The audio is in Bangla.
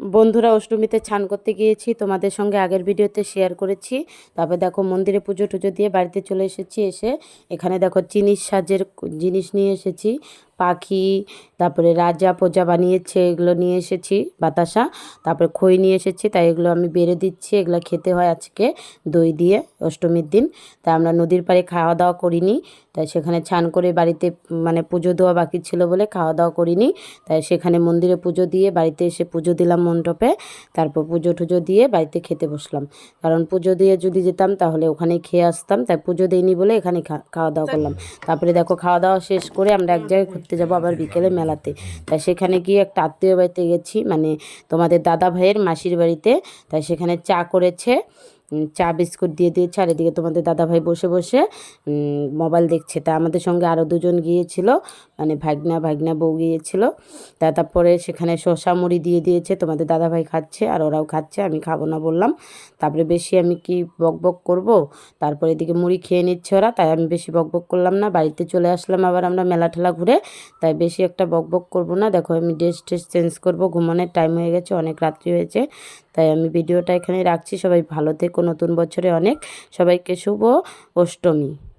বন্ধুরা অষ্টমীতে ছান করতে গিয়েছি, তোমাদের সঙ্গে আগের ভিডিওতে শেয়ার করেছি। তারপর দেখো মন্দিরে পুজো টুজো দিয়ে বাড়িতে চলে এসেছি, এসে এখানে দেখো চিনির সাজের জিনিস নিয়ে এসেছি। পাখি তারপরে রাজা প্রজা বানিয়েছে এগুলো নিয়ে এসেছি বাতাসা। তারপরে খই নিয়ে এসেছি তাই এগুলো আমি বেড়ে দিচ্ছি। এগুলো খেতে হয় আজকে দই দিয়ে অষ্টমীর দিন। তাই আমরা নদীর পাড়ে খাওয়া দাওয়া করিনি। তাই সেখানে ছান করে বাড়িতে মানে পুজো দেওয়া বাকি ছিল বলে খাওয়া দাওয়া করিনি। তাই সেখানে মন্দিরে পুজো দিয়ে বাড়িতে এসে পুজো দিলাম মণ্ডপে। তারপর পুজো টুজো দিয়ে বাড়িতে খেতে বসলাম। কারণ পুজো দিয়ে যদি যেতাম তাহলে ওখানেই খেয়ে আসতাম। তাই পুজো দিইনি বলে এখানে খাওয়া দাওয়া করলাম। তারপরে দেখো খাওয়া দাওয়া শেষ করে আমরা এক জায়গায় ঘুরতে যাব আবার বিকেলে মেলাতে। তাই সেখানে গিয়ে একটা আত্মীয় বাড়িতে গেছি মানে তোমাদের দাদা ভাইয়ের মাসির বাড়িতে। তাই সেখানে চা করেছে। চা বিস্কুট দিয়ে দিয়েছে, আর এদিকে তোমাদের দাদাভাই বসে বসে মোবাইল দেখছে। তা আমাদের সঙ্গে আরও দুজন গিয়েছিল মানে ভাগনা ভাগনা বউ গিয়েছিল। তা তারপরে সেখানে শসা মুড়ি দিয়ে দিয়েছে, তোমাদের দাদাভাই খাচ্ছে, আর ওরাও খাচ্ছে, আমি খাব না বললাম। তারপরে বেশি আমি কি বক বক করব? তারপরে এদিকে মুড়ি খেয়ে নিচ্ছে ওরা, তাই আমি বেশি বক বক করলাম না। বাড়িতে চলে আসলাম আবার আমরা মেলা ঠেলা ঘুরে, তাই বেশি একটা বক বক করব না। দেখো, আমি ড্রেস ট্রেস চেঞ্জ করব, ঘুমানোর টাইম হয়ে গেছে, অনেক রাত্রি হয়েছে, তাই আমি ভিডিওটা এখানে রাখছি। সবাই ভালো থেকো। নতুন বছরে অনেক সবাইকে শুভ অষ্টমী।